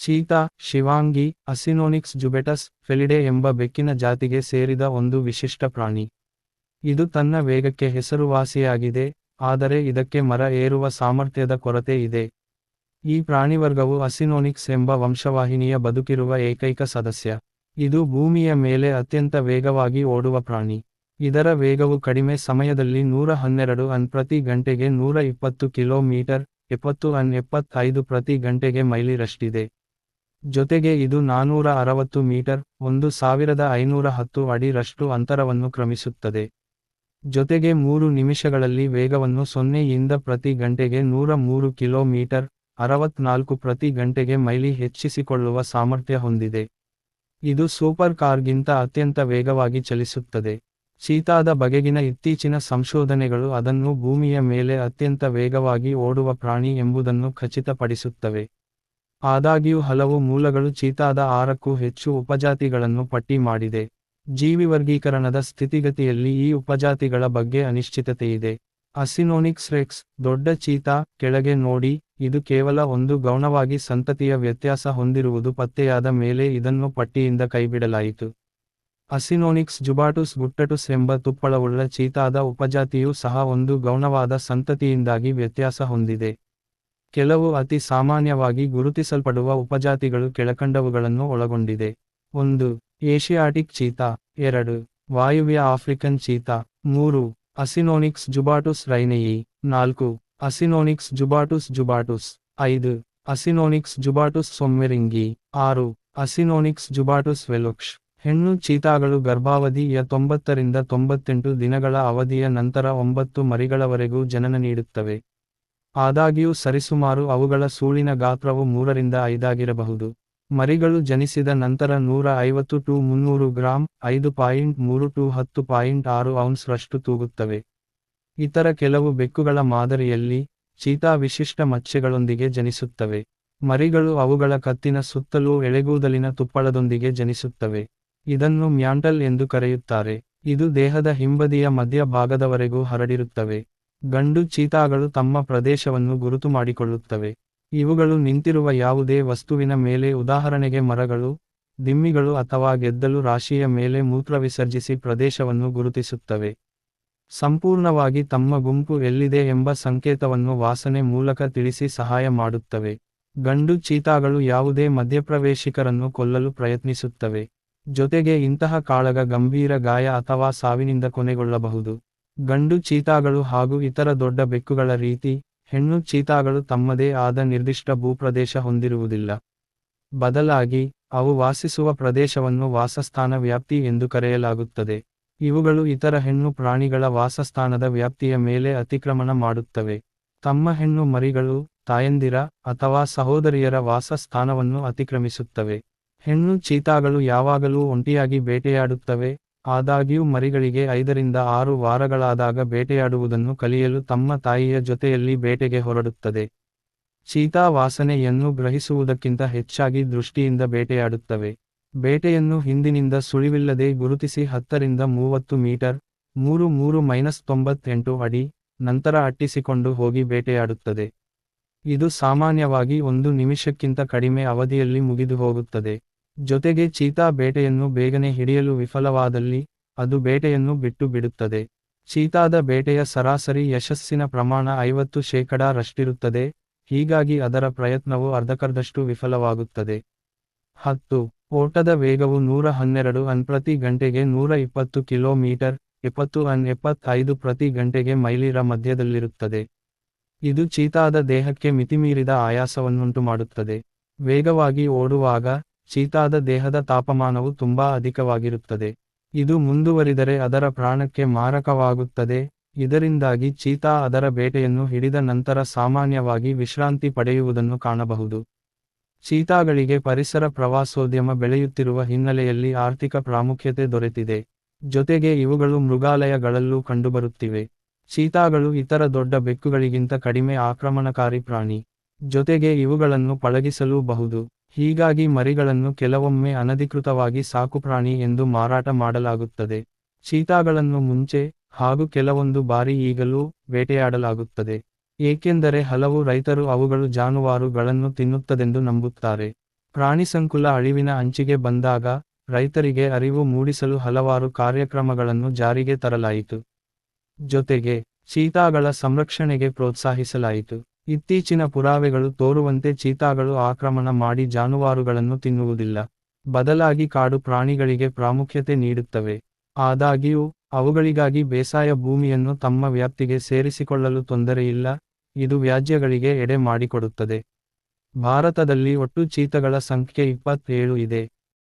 Cheetah ಶಿವಾಂಗಿ, Acinonyx jubatus, Felidae ಎಂಬ ಬೆಕ್ಕಿನ ಜಾತಿಗೆ ಸೇರಿದ ಒಂದು ವಿಶಿಷ್ಟ ಪ್ರಾಣಿ. ಇದು ತನ್ನ ವೇಗಕ್ಕೆ ಹೆಸರುವಾಸಿಯಾಗಿದೆ, ಆದರೆ ಇದಕ್ಕೆ ಮರ ಏರುವ ಸಾಮರ್ಥ್ಯದ ಕೊರತೆ ಇದೆ. ಈ ಪ್ರಾಣಿವರ್ಗವು ಅಸಿನೋನಿಕ್ಸ್ ಎಂಬ ವಂಶವಾಹಿನಿಯ ಬದುಕಿರುವ ಏಕೈಕ ಸದಸ್ಯ. ಇದು ಭೂಮಿಯ ಮೇಲೆ ಅತ್ಯಂತ ವೇಗವಾಗಿ ಓಡುವ ಪ್ರಾಣಿ. ಇದರ ವೇಗವು ಕಡಿಮೆ ಸಮಯದಲ್ಲಿ ನೂರ ಹನ್ನೆರಡು ಅನ್ ಪ್ರತಿ ಗಂಟೆಗೆ ನೂರ ಇಪ್ಪತ್ತು ಕಿಲೋಮೀಟರ್, ಎಪ್ಪತ್ತು ಅನ್ ಎಪ್ಪತ್ತೈದು ಪ್ರತಿ ಗಂಟೆಗೆ ಮೈಲಿರಷ್ಟಿದೆ. ಜೊತೆಗೆ ಇದು ನಾನೂರ ಅರವತ್ತು ಮೀಟರ್, ಒಂದು ಸಾವಿರದ ಐನೂರ ಹತ್ತು ಅಡಿರಷ್ಟು ಅಂತರವನ್ನು ಕ್ರಮಿಸುತ್ತದೆ. ಜೊತೆಗೆ ಮೂರು ನಿಮಿಷಗಳಲ್ಲಿ ವೇಗವನ್ನು ಸೊನ್ನೆಯಿಂದ ಪ್ರತಿ ಗಂಟೆಗೆ ನೂರ ಮೂರು ಕಿಲೋಮೀಟರ್ ಅರವತ್ನಾಲ್ಕು ಪ್ರತಿ ಗಂಟೆಗೆ ಮೈಲಿ ಹೆಚ್ಚಿಸಿಕೊಳ್ಳುವ ಸಾಮರ್ಥ್ಯ ಹೊಂದಿದೆ. ಇದು ಸೂಪರ್ ಕಾರ್ಗಿಂತ ಅತ್ಯಂತ ವೇಗವಾಗಿ ಚಲಿಸುತ್ತದೆ. ಚೀತಾದ ಬಗೆಗಿನ ಇತ್ತೀಚಿನ ಸಂಶೋಧನೆಗಳು ಅದನ್ನು ಭೂಮಿಯ ಮೇಲೆ ಅತ್ಯಂತ ವೇಗವಾಗಿ ಓಡುವ ಪ್ರಾಣಿ ಎಂಬುದನ್ನು ಖಚಿತಪಡಿಸುತ್ತವೆ. ಆದಾಗ್ಯೂ ಹಲವು ಮೂಲಗಳು ಚೀತಾದ ಆರಕ್ಕೂ ಹೆಚ್ಚು ಉಪಜಾತಿಗಳನ್ನು ಪಟ್ಟಿ ಮಾಡಿದೆ. ಜೀವಿವರ್ಗೀಕರಣದ ಸ್ಥಿತಿಗತಿಯಲ್ಲಿ ಈ ಉಪಜಾತಿಗಳ ಬಗ್ಗೆ ಅನಿಶ್ಚಿತತೆಯಿದೆ. ಅಸಿನೋನಿಕ್ಸ್ ರೆಕ್ಸ್ ದೊಡ್ಡ ಚೀತಾ ಕೆಳಗೆ ನೋಡಿ, ಇದು ಕೇವಲ ಒಂದು ಗೌಣವಾಗಿ ಸಂತತಿಯ ವ್ಯತ್ಯಾಸ ಹೊಂದಿರುವುದು ಪತ್ತೆಯಾದ ಮೇಲೆ ಇದನ್ನು ಪಟ್ಟಿಯಿಂದ ಕೈಬಿಡಲಾಯಿತು. ಅಸಿನೋನಿಕ್ಸ್ ಜುಬಾಟುಸ್ ಗುಟ್ಟಟುಸ್ ಎಂಬ ತುಪ್ಪಳವುಳ್ಳ ಚೀತಾದ ಉಪಜಾತಿಯೂ ಸಹ ಒಂದು ಗೌಣವಾದ ಸಂತತಿಯಿಂದಾಗಿ ವ್ಯತ್ಯಾಸ ಹೊಂದಿದೆ. ಕೆಲವು ಅತಿ ಸಾಮಾನ್ಯವಾಗಿ ಗುರುತಿಸಲ್ಪಡುವ ಉಪಜಾತಿಗಳು ಕೆಳಕಂಡವುಗಳನ್ನು ಒಳಗೊಂಡಿದೆ. ಒಂದು, ಏಷಿಯಾಟಿಕ್ ಚೀತಾ. ಎರಡು, ವಾಯುವ್ಯ ಆಫ್ರಿಕನ್ ಚೀತಾ. ಮೂರು, ಅಸಿನೋನಿಕ್ಸ್ ಜುಬಾಟುಸ್ ರೈನೆಯಿ. ನಾಲ್ಕು, ಅಸಿನೋನಿಕ್ಸ್ ಜುಬಾಟುಸ್ ಜುಬಾಟುಸ್. ಐದು, ಅಸಿನೋನಿಕ್ಸ್ ಜುಬಾಟುಸ್ ಸೊಮ್ಮೆರಿಂಗಿ. ಆರು, ಅಸಿನೋನಿಕ್ಸ್ ಜುಬಾಟುಸ್ ವೆಲುಕ್ಷ್. ಹೆಣ್ಣು ಚೀತಾಗಳು ಗರ್ಭಾವಧಿಯ ತೊಂಬತ್ತರಿಂದ ತೊಂಬತ್ತೆಂಟು ದಿನಗಳ ಅವಧಿಯ ನಂತರ ಒಂಬತ್ತು ಮರಿಗಳವರೆಗೂ ಜನನ ನೀಡುತ್ತವೆ. ಆದಾಗ್ಯೂ ಸರಿಸುಮಾರು ಅವುಗಳ ಸೂಳಿನ ಗಾತ್ರವು ಮೂರರಿಂದ ಐದಾಗಿರಬಹುದು. ಮರಿಗಳು ಜನಿಸಿದ ನಂತರ ನೂರ ಐವತ್ತು ಟು ಮುನ್ನೂರು ಗ್ರಾಂ, ಐದು ಪಾಯಿಂಟ್ ಮೂರು ಟು ಹತ್ತು ಪಾಯಿಂಟ್ ಆರು ಔನ್ಸ್ ರಷ್ಟು ತೂಗುತ್ತವೆ. ಇತರ ಕೆಲವು ಬೆಕ್ಕುಗಳ ಮಾದರಿಯಲ್ಲಿ ಚೀತಾ ವಿಶಿಷ್ಟ ಮಚ್ಚೆಗಳೊಂದಿಗೆ ಜನಿಸುತ್ತವೆ. ಮರಿಗಳು ಅವುಗಳ ಕತ್ತಿನ ಸುತ್ತಲೂ ಎಳೆಗೂದಲಿನ ತುಪ್ಪಳದೊಂದಿಗೆ ಜನಿಸುತ್ತವೆ. ಇದನ್ನು ಮ್ಯಾಂಟಲ್ ಎಂದು ಕರೆಯುತ್ತಾರೆ. ಇದು ದೇಹದ ಹಿಂಬದಿಯ ಮಧ್ಯಭಾಗದವರೆಗೂ ಹರಡಿರುತ್ತವೆ. ಗಂಡು ಚೀತಾಗಳು ತಮ್ಮ ಪ್ರದೇಶವನ್ನು ಗುರುತು ಮಾಡಿಕೊಳ್ಳುತ್ತವೆ. ಇವುಗಳು ನಿಂತಿರುವ ಯಾವುದೇ ವಸ್ತುವಿನ ಮೇಲೆ ಉದಾಹರಣೆಗೆ ಮರಗಳು, ದಿಮ್ಮಿಗಳು ಅಥವಾ ಗೆದ್ದಲು ರಾಶಿಯ ಮೇಲೆ ಮೂತ್ರ ವಿಸರ್ಜಿಸಿ ಪ್ರದೇಶವನ್ನು ಗುರುತಿಸುತ್ತವೆ. ಸಂಪೂರ್ಣವಾಗಿ ತಮ್ಮ ಗುಂಪು ಎಲ್ಲಿದೆ ಎಂಬ ಸಂಕೇತವನ್ನು ವಾಸನೆ ಮೂಲಕ ತಿಳಿಸಿ ಸಹಾಯ ಮಾಡುತ್ತವೆ. ಗಂಡು ಚೀತಾಗಳು ಯಾವುದೇ ಮಧ್ಯಪ್ರವೇಶಿಕರನ್ನು ಕೊಲ್ಲಲು ಪ್ರಯತ್ನಿಸುತ್ತವೆ. ಜೊತೆಗೆ ಇಂತಹ ಕಾಳಗ ಗಂಭೀರ ಗಾಯ ಅಥವಾ ಸಾವಿನಿಂದ ಕೊನೆಗೊಳ್ಳಬಹುದು. ಗಂಡು ಚೀತಾಗಳು ಹಾಗೂ ಇತರ ದೊಡ್ಡ ಬೆಕ್ಕುಗಳ ರೀತಿ, ಹೆಣ್ಣು ಚೀತಾಗಳು ತಮ್ಮದೇ ಆದ ನಿರ್ದಿಷ್ಟ ಭೂಪ್ರದೇಶ ಹೊಂದಿರುವುದಿಲ್ಲ. ಬದಲಾಗಿ, ಅವು ವಾಸಿಸುವ ಪ್ರದೇಶವನ್ನು ವಾಸಸ್ಥಾನ ವ್ಯಾಪ್ತಿ ಎಂದು ಕರೆಯಲಾಗುತ್ತದೆ. ಇವುಗಳು ಇತರ ಹೆಣ್ಣು ಪ್ರಾಣಿಗಳ ವಾಸಸ್ಥಾನದ ವ್ಯಾಪ್ತಿಯ ಮೇಲೆ ಅತಿಕ್ರಮಣ ಮಾಡುತ್ತವೆ. ತಮ್ಮ ಹೆಣ್ಣು ಮರಿಗಳು, ತಾಯಂದಿರ ಅಥವಾ ಸಹೋದರಿಯರ ವಾಸಸ್ಥಾನವನ್ನು ಅತಿಕ್ರಮಿಸುತ್ತವೆ. ಹೆಣ್ಣು ಚೀತಾಗಳು ಯಾವಾಗಲೂ ಒಂಟಿಯಾಗಿ ಬೇಟೆಯಾಡುತ್ತವೆ ಆದಾಗ್ಯೂ ಮರಿಗಳಿಗೆ ಐದರಿಂದ ಆರು ವಾರಗಳಾದಾಗ ಬೇಟೆಯಾಡುವುದನ್ನು ಕಲಿಯಲು ತಮ್ಮ ತಾಯಿಯ ಜೊತೆಯಲ್ಲಿ ಬೇಟೆಗೆ ಹೊರಡುತ್ತದೆ. ಚೀತಾ ವಾಸನೆಯನ್ನು ಗ್ರಹಿಸುವುದಕ್ಕಿಂತ ಹೆಚ್ಚಾಗಿ ದೃಷ್ಟಿಯಿಂದ ಬೇಟೆಯಾಡುತ್ತವೆ. ಬೇಟೆಯನ್ನು ಹಿಂದಿನಿಂದ ಸುಳಿವಿಲ್ಲದೆ ಗುರುತಿಸಿ ಹತ್ತರಿಂದ ಮೂವತ್ತು ಮೀಟರ್, ಮೂರು ಮೂರು ಮೈನಸ್ ತೊಂಬತ್ತೆಂಟು ಅಡಿ ನಂತರ ಅಟ್ಟಿಸಿಕೊಂಡು ಹೋಗಿ ಬೇಟೆಯಾಡುತ್ತದೆ. ಇದು ಸಾಮಾನ್ಯವಾಗಿ ಒಂದು ನಿಮಿಷಕ್ಕಿಂತ ಕಡಿಮೆ ಅವಧಿಯಲ್ಲಿ ಮುಗಿದು ಹೋಗುತ್ತದೆ. ಜೊತೆಗೆ ಚೀತಾ ಬೇಟೆಯನ್ನು ಬೇಗನೆ ಹಿಡಿಯಲು ವಿಫಲವಾದಲ್ಲಿ ಅದು ಬೇಟೆಯನ್ನು ಬಿಟ್ಟು ಬಿಡುತ್ತದೆ. ಚೀತಾದ ಬೇಟೆಯ ಸರಾಸರಿ ಯಶಸ್ಸಿನ ಪ್ರಮಾಣ ಐವತ್ತು ಶೇಕಡಾ ರಷ್ಟಿರುತ್ತದೆ. ಹೀಗಾಗಿ ಅದರ ಪ್ರಯತ್ನವು ಅರ್ಧಕರ್ಧಷ್ಟು ವಿಫಲವಾಗುತ್ತದೆ. ಹತ್ತು. ಓಟದ ವೇಗವು ನೂರ ಹನ್ನೆರಡು ಅನ್ ಪ್ರತಿ ಗಂಟೆಗೆ ನೂರ ಇಪ್ಪತ್ತು ಕಿಲೋಮೀಟರ್, ಎಪ್ಪತ್ತು ಅನ್ ಎಪ್ಪತ್ತೈದು ಪ್ರತಿ ಗಂಟೆಗೆ ಮೈಲಿರ ಮಧ್ಯದಲ್ಲಿರುತ್ತದೆ. ಇದು ಚೀತಾದ ದೇಹಕ್ಕೆ ಮಿತಿಮೀರಿದ ಆಯಾಸವನ್ನುಂಟು ಮಾಡುತ್ತದೆ ವೇಗವಾಗಿ ಓಡುವಾಗ ಚೀತಾದ ದೇಹದ ತಾಪಮಾನವು ತುಂಬಾ ಅಧಿಕವಾಗಿರುತ್ತದೆ. ಇದು ಮುಂದುವರಿದರೆ ಅದರ ಪ್ರಾಣಕ್ಕೆ ಮಾರಕವಾಗುತ್ತದೆ. ಇದರಿಂದಾಗಿ ಚೀತಾ ಅದರ ಬೇಟೆಯನ್ನು ಹಿಡಿದ ನಂತರ ಸಾಮಾನ್ಯವಾಗಿ ವಿಶ್ರಾಂತಿ ಪಡೆಯುವುದನ್ನು ಕಾಣಬಹುದು. ಚೀತಾಗಳಿಗೆ ಪರಿಸರ ಪ್ರವಾಸೋದ್ಯಮ ಬೆಳೆಯುತ್ತಿರುವ ಹಿನ್ನೆಲೆಯಲ್ಲಿ ಆರ್ಥಿಕ ಪ್ರಾಮುಖ್ಯತೆ ದೊರೆತಿದೆ. ಜೊತೆಗೆ ಇವುಗಳು ಮೃಗಾಲಯಗಳಲ್ಲೂ ಕಂಡುಬರುತ್ತಿವೆ. ಚೀತಾಗಳು ಇತರ ದೊಡ್ಡ ಬೆಕ್ಕುಗಳಿಗಿಂತ ಕಡಿಮೆ ಆಕ್ರಮಣಕಾರಿ ಪ್ರಾಣಿ. ಜೊತೆಗೆ ಇವುಗಳನ್ನು ಪಳಗಿಸಲೂಬಹುದು ಹೀಗಾಗಿ ಮರಿಗಳನ್ನು ಕೆಲವೊಮ್ಮೆ ಅನಧಿಕೃತವಾಗಿ ಸಾಕುಪ್ರಾಣಿ ಎಂದು ಮಾರಾಟ ಮಾಡಲಾಗುತ್ತದೆ. ಚೀತಾಗಳನ್ನು ಮುಂಚೆ ಹಾಗೂ ಕೆಲವೊಂದು ಬಾರಿ ಈಗಲೂ ಬೇಟೆಯಾಡಲಾಗುತ್ತದೆ. ಏಕೆಂದರೆ ಹಲವು ರೈತರು ಅವುಗಳು ಜಾನುವಾರುಗಳನ್ನು ತಿನ್ನುತ್ತದೆಂದು ನಂಬುತ್ತಾರೆ. ಪ್ರಾಣಿಸಂಕುಲ ಅಳಿವಿನ ಅಂಚಿಗೆ ಬಂದಾಗ ರೈತರಿಗೆ ಅರಿವು ಮೂಡಿಸಲು ಹಲವಾರು ಕಾರ್ಯಕ್ರಮಗಳನ್ನು ಜಾರಿಗೆ ತರಲಾಯಿತು. ಜೊತೆಗೆ ಚೀತಾಗಳ ಸಂರಕ್ಷಣೆಗೆ ಪ್ರೋತ್ಸಾಹಿಸಲಾಯಿತು. ಇತ್ತೀಚಿನ ಪುರಾವೆಗಳು ತೋರುವಂತೆ ಚೀತಾಗಳು ಆಕ್ರಮಣ ಮಾಡಿ ಜಾನುವಾರುಗಳನ್ನು ತಿನ್ನುವುದಿಲ್ಲ. ಬದಲಾಗಿ ಕಾಡು ಪ್ರಾಣಿಗಳಿಗೆ ಪ್ರಾಮುಖ್ಯತೆ ನೀಡುತ್ತವೆ. ಆದಾಗ್ಯೂ, ಅವುಗಳಿಗಾಗಿ ಬೇಸಾಯ ಭೂಮಿಯನ್ನು ತಮ್ಮ ವ್ಯಾಪ್ತಿಗೆ ಸೇರಿಸಿಕೊಳ್ಳಲು ತೊಂದರೆಯಿಲ್ಲ ಇದು ವ್ಯಾಜ್ಯಗಳಿಗೆ ಎಡೆ ಮಾಡಿಕೊಡುತ್ತದೆ. ಭಾರತದಲ್ಲಿ ಒಟ್ಟು ಚೀತಗಳ ಸಂಖ್ಯೆ ಇಪ್ಪತ್ತೇಳು ಇದೆ.